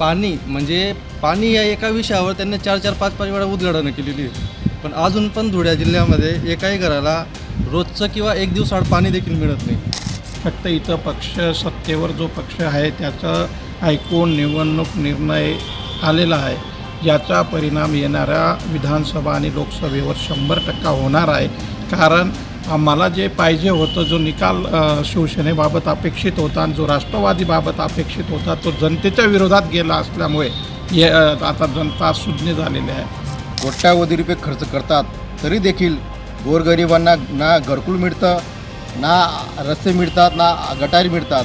पाणी म्हणजे पाणी या एका विषयावर त्यांनी चार चार पाच पाच वेळा उद्घाटनं केलेली आहे पण अजून पण धुळ्या जिल्ह्यामध्ये एकाही घराला रोजचं किंवा एक दिवसाआड पाणी देखील मिळत नाही. फक्त इथं पक्ष सत्तेवर जो पक्ष आहे त्याचं ऐकून निवडणूक निर्णय आलेला आहे. याचा परिणाम येणाऱ्या विधानसभा आणि लोकसभेवर शंभर टक्का होणार आहे. कारण आम्हाला जे पाहिजे होतं जो निकाल शिवसेनेबाबत अपेक्षित होता आणि जो राष्ट्रवादीबाबत अपेक्षित होता तो जनतेच्या विरोधात गेला असल्यामुळे हे आता जनता सुज्ञ झालेली आहे. कोट्यावधी रुपये खर्च करतात तरी देखील गोरगरिबांना ना घरकुल मिळतं ना रस्ते मिळतात ना गटारी मिळतात.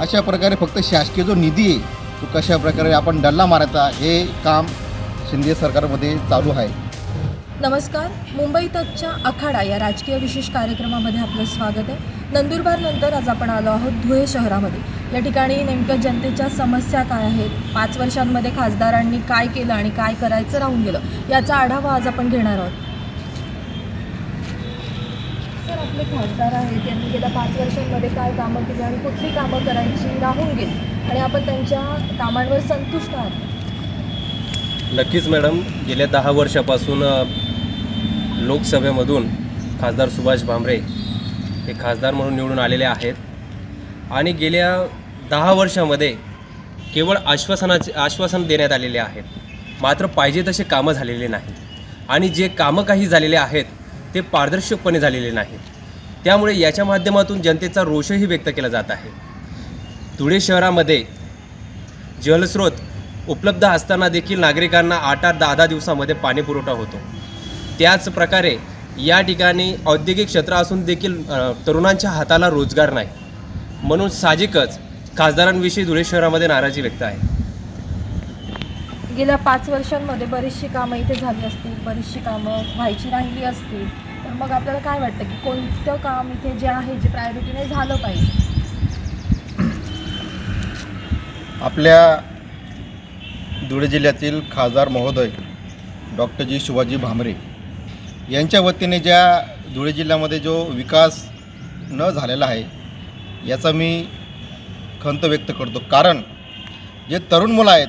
अशा प्रकारे फक्त शासकीय जो निधी आहे तो कशा प्रकारे आपण डल्ला मारायचा हे काम शिंदे सरकारमध्ये चालू आहे. नमस्कार. मुंबई तकच्या आखाडा या राजकीय विशेष कार्यक्रमामध्ये आपलं स्वागत आहे. नंदुरबारनंतर आज आपण आलो आहोत धुळे शहरामध्ये. या ठिकाणी नेमक्या जनतेच्या समस्या काय आहेत? पाच वर्षांमध्ये खासदारांनी काय केलं आणि काय करायचं राहून गेलं? याचा आढावा आज आपण घेणार आहोत. सर आपले खासदार आहेत. त्यांनी गेल्या पाच वर्षांमध्ये काय कामं केली आणि कुठली कामं करायची राहून गेली? आणि आपण त्यांच्या कामांवर संतुष्ट आहात. नक्कीच मॅडम. गेल्या दहा वर्षापासून लोकसभेमधून खासदार सुभाष भामरे हे खासदार म्हणून निवडून आलेले आहेत. आणि गेल्या दहा वर्षामध्ये केवळ आश्वासनाचे आश्वासन देण्यात आलेले आहेत. मात्र पाहिजे तसे कामं झालेले नाही. आणि जे कामं काही झालेले आहेत ते पारदर्शकपणे झालेले नाही त्यामुळे याच्या माध्यमातून जनतेचा रोषही व्यक्त केला जात आहे. धुळे शहरामध्ये जलस्रोत उपलब्ध असताना देखील नागरिकांना आठ आठ दहा दहा दिवसामध्ये पाणीपुरवठा होतो. त्याच प्रकारे या ठिकाणी औद्योगिक क्षेत्र असून देखील तरुणांच्या हाताला रोजगार नाही. म्हणून साहजिकच खासदारांविषयी धुळे शहरामध्ये नाराजी व्यक्त आहे. गेल्या पाच वर्षांमध्ये बरीचशी कामं इथे झाली असतील बरीचशी कामं व्हायची राहिली असतील. तर मग आपल्याला काय वाटतं की कोणतं काम इथे जे आहे जे प्रायोरिटीने झालं पाहिजे? आपल्या धुळे जिल्ह्यातील खासदार महोदय डॉक्टर जी शिवाजी भामरे यांच्या वतीने ज्या धुळे जिल्ह्यामध्ये जो विकास न झालेला आहे याचा मी खंत व्यक्त करतो. कारण जे तरुण मुलं आहेत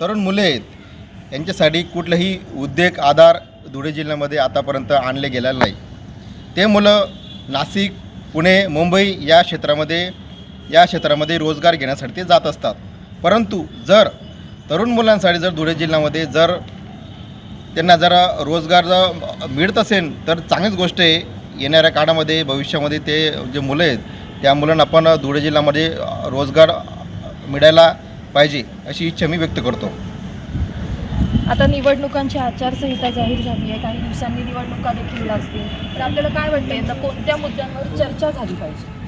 तरुण मुले आहेत यांच्यासाठी कुठलाही उद्योग आधार धुळे जिल्ह्यामध्ये आतापर्यंत आणले गेलेलं नाही. ते मुलं नाशिक पुणे मुंबई या क्षेत्रामध्ये या क्षेत्रामध्ये रोजगार घेण्यासाठी ते जात असतात. परंतु जर तरुण मुलांसाठी जर धुळे जिल्ह्यामध्ये जर त्यांना जर रोजगार जर मिळत असेल तर चांगलीच गोष्ट आहे. येणाऱ्या काळामध्ये भविष्यामध्ये ते जे मुलं आहेत त्या मुलांना आपण धुळे जिल्ह्यामध्ये रोजगार मिळायला पाहिजे अशी इच्छा मी व्यक्त करतो. आता निवडणुकांची आचारसंहिता जाहीर झाली आहे. काही दिवसांनी निवडणुका देखील असतील तर आपल्याला काय वाटतं? यंदा कोणत्या मुद्द्यांवर चर्चा झाली पाहिजे?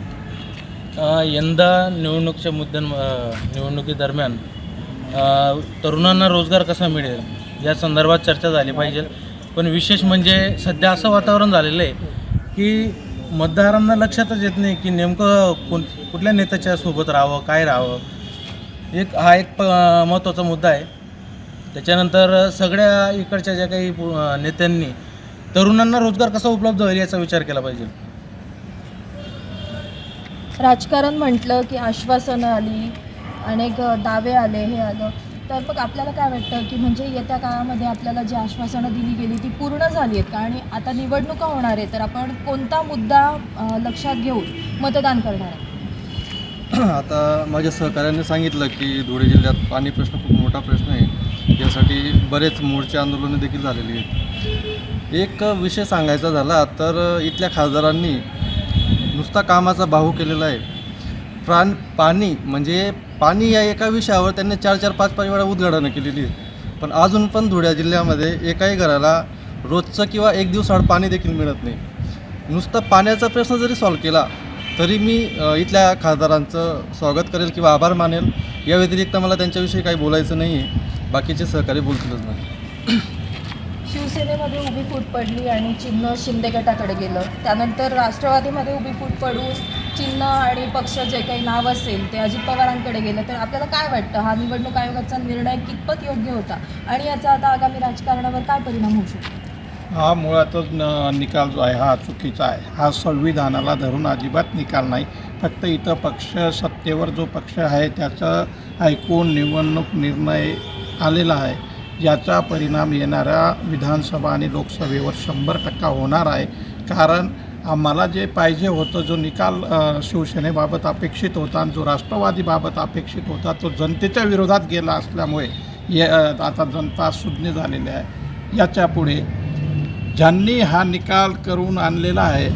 यंदा निवडणुकीच्या मुद्द्यां निवडणुकीदरम्यान तरुणांना रोजगार कसा मिळेल? या संदर्भात चर्चा झाली पाहिजे. पण विशेष म्हणजे सध्या असं वातावरण झालेलं आहे की मतदारांना लक्षातच येत नाही की नेमकं कोण कुठल्या नेत्याच्या सोबत राहावं काय राहावं. एक हा एक प महत्त्वाचा मुद्दा आहे. त्याच्यानंतर सगळ्या इकडच्या ज्या काही नेत्यांनी तरुणांना रोजगार कसा उपलब्ध होईल याचा विचार केला पाहिजे. राजकारण म्हटलं की आश्वासनं आली अनेक दावे आले हे आलं. तर मग आपल्याला काय वाटतं की म्हणजे येत्या काळामध्ये आपल्याला जी आश्वासनं दिली गेली ती पूर्ण झाली आहेत का? आणि आता निवडणुका होणार आहे तर आपण कोणता मुद्दा लक्षात घेऊन मतदान करणार आहे आता माझ्या सहकाऱ्यांनी सांगितलं की धुळे जिल्ह्यात पाणी प्रश्न खूप मोठा प्रश्न आहे. यासाठी बरेच मोर्चे आंदोलनं देखील झालेली आहेत. एक विषय सांगायचा झाला तर इथल्या खासदारांनी नुसता कामाचा बाहू केलेला आहे. प्राण पाणी म्हणजे पाणी या एका विषयावर त्यांनी चार चार पाच पाच वेळा उद्घाटनं केलेली पण अजून पण धुळ्या जिल्ह्यामध्ये एकाही घराला रोजचं किंवा एक दिवसाआड पाणी देखील मिळत नाही. नुसतं पाण्याचा प्रश्न जरी सॉल्व केला तरी मी इथल्या खासदारांचं स्वागत करेल किंवा आभार मानेल. या व्यतिरिक्त मला त्यांच्याविषयी काही बोलायचं नाही आहे बाकीचे सहकारी बोलतीलच नाही शिवसेनेमध्ये उभी फूट पडली आणि चिन्ह शिंदे गटाकडे गेलं. त्यानंतर राष्ट्रवादीमध्ये उभी फूट पडून चिन्ह आणि पक्ष जे काही नाव असेल ते अजित पवारांकडे गेलं. तर आपल्याला काय वाटतं? हा निवडणूक आयोगाचा निर्णय कितपत योग्य होता? आणि याचा आता आगामी राजकारणावर काय परिणाम होऊ शकतो? हा मुळातच न निकाल जो आहे हा चुकीचा आहे. हा संविधानाला धरून अजिबात निकाल नाही. फक्त इथं पक्ष सत्तेवर जो पक्ष आहे त्याचं ऐकून निवडणूक निर्णय आलेला आहे. याचा परिणाम येणाऱ्या विधानसभा आणि लोकसभेवर शंभर टक्का होणार आहे. कारण आम्हाला जे पाहिजे होतं जो निकाल शिवसेनेबाबत अपेक्षित होता आणि जो राष्ट्रवादीबाबत अपेक्षित होता तो जनतेच्या विरोधात गेला असल्यामुळे ये आता जनता सुज्ञ झालेली आहे. याच्यापुढे ज्यांनी हा निकाल करून आणलेला आहे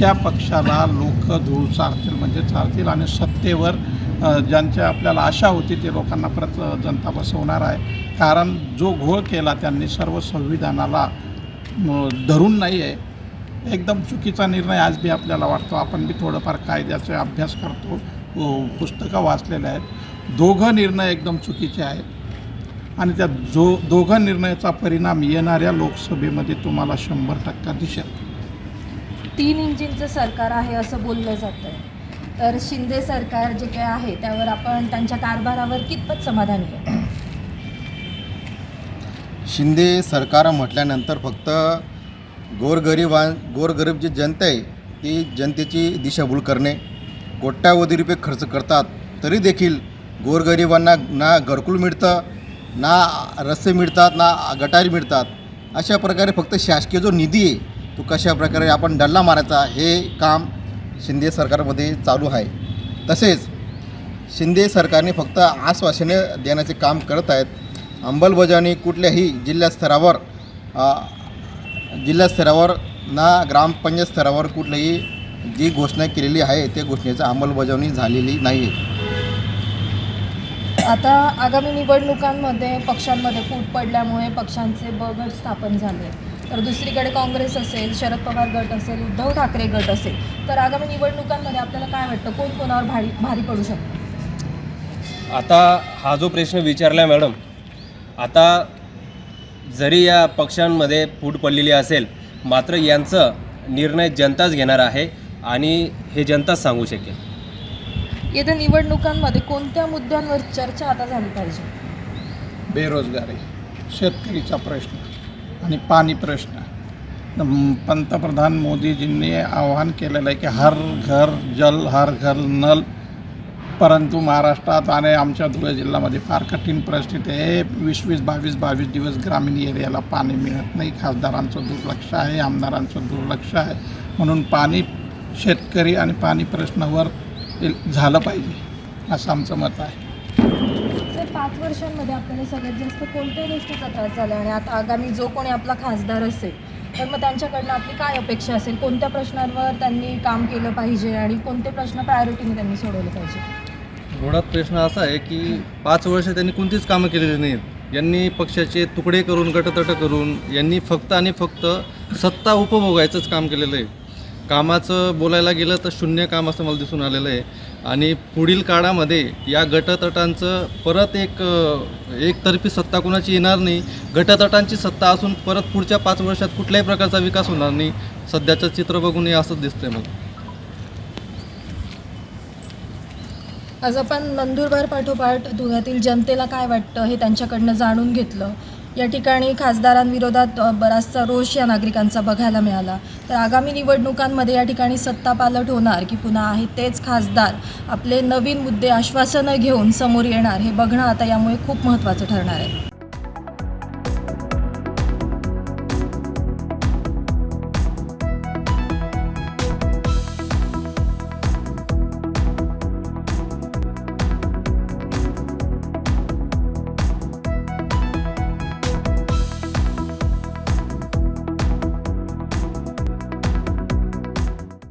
त्या पक्षाला लोक धूळ चारतील म्हणजे चारतील आणि सत्तेवर ज्यांच्या आपल्याला आशा होती ते लोकांना परत जनता बसवणार आहे. कारण जो घोळ केला त्यांनी सर्व संविधानाला धरून नाही आहे. एकदम चुकीचा निर्णय आज बी आपल्याला वाटतो. आपण बी थोडंफार कायद्याचा अभ्यास करतो. पुस्तकं वाचलेले आहेत. दोघं निर्णय एकदम चुकीचे आहेत. आणि त्या जो दोघं निर्णयाचा परिणाम येणाऱ्या लोकसभेमध्ये तुम्हाला शंभर टक्का दिसेल. तीन इंजिनचं सरकार आहे असं बोललं जातं आहे तर शिंदे सरकार जे काही आहे त्यावर आपण त्यांच्या कारभारावर कितपत समाधानी आहे? शिंदे सरकार म्हटल्यानंतर फक्त गोरगरिबां गोरगरीब जी जनता आहे ती जनतेची दिशाभूल करणे कोट्यावधी रुपये खर्च करतात तरी देखील गोरगरिबांना ना घरकुल मिळतं ना रस्ते मिळतात ना गटारी मिळतात. अशा प्रकारे फक्त शासकीय जो निधी आहे तो कशा प्रकारे आपण डल्ला मारायचा हे काम शिंदे सरकारमध्ये चालू आहे. तसेच शिंदे सरकारने फक्त आश्वासने देण्याचे काम करत आहेत. अंमलबजावणी कुठल्याही जिल्हा स्तरावर जिल्हा स्तरावर ना ग्रामपंचायत स्तरावर कुठलीही जी घोषणा केलेली आहे त्या घोषणेची अंमलबजावणी झालेली नाही आहे आता आगामी निवडणुकांमध्ये पक्षांमध्ये फूट पडल्यामुळे पक्षांचे बगट स्थापन झाले. तर दुसरीकडे काँग्रेस असेल शरद पवार गट असेल उद्धव ठाकरे गट असेल तर आगामी निवडणुकांमध्ये आपल्याला काय वाटतं? कोण कोणावर भारी भारी पडू शकतं? आता हा जो प्रश्न विचारला मॅडम आता जरी या पक्षांमध्ये फूट पडलेली असेल मात्र यांचं निर्णय जनताच घेणार आहे आणि हे जनताच सांगू शकेल. येत्या निवडणुकांमध्ये कोणत्या मुद्द्यांवर चर्चा आता झाली पाहिजे? बेरोजगारी शेतकरीचा प्रश्न. आणि पाणी प्रश्न. पंतप्रधान मोदीजींनी आवाहन केलेलं आहे की हर घर जल हर घर नल परंतु महाराष्ट्रात आणि आमच्या धुळे जिल्ह्यामध्ये फार कठीण परिस्थिती आहे. वीस वीस बावीस बावीस दिवस ग्रामीण एरियाला पाणी मिळत नाही. खासदारांचं दुर्लक्ष आहे आमदारांचं दुर्लक्ष आहे. म्हणून पाणी शेतकरी आणि पाणी प्रश्नावर झालं पाहिजे असं आमचं मत आहे. पाच वर्षांमध्ये आपल्याला सगळ्यात जास्त कोणत्या गोष्टीचा त्रास झाला आणि आता आगामी जो कोणी आपला खासदार असेल तर मग त्यांच्याकडनं आपली काय अपेक्षा असेल? कोणत्या प्रश्नांवर त्यांनी काम केलं पाहिजे आणि कोणते प्रश्न प्रायोरिटीने त्यांनी सोडवले पाहिजे? मुळात प्रश्न असा आहे की पाच वर्ष त्यांनी कोणतीच कामं केलेली नाहीत. यांनी पक्षाचे तुकडे करून गटतट करून यांनी फक्त आणि फक्त सत्ता उपभोगायचंच काम केलेलं आहे. कामाचं बोलायला गेलं तर शून्य काम असं मला दिसून आलेलं आहे. आणि पुढील काळामध्ये या गटतटांचं परत एक एकतर्फी सत्ता कुणाची येणार नाही. गटतटांची सत्ता असून परत पुढच्या पाच वर्षात कुठल्याही प्रकारचा विकास होणार नाही. सध्याचं चित्र बघून हे असंच दिसतंय मला. आज आपण नंदुरबार पाठोपाठ धुळ्यातील जनतेला काय वाटतं हे त्यांच्याकडनं जाणून घेतलं. या ठिकाणी खासदारांविरोधात बराचसा रोष या नागरिकांचा बघायला मिळाला. तर आगामी निवडणुकांमध्ये या ठिकाणी सत्ता पालट होणार की पुन्हा आहे तेच खासदार आपले नवीन मुद्दे आश्वासनं घेऊन समोर येणार हे बघणं आता यामुळे खूप महत्त्वाचं ठरणार आहे.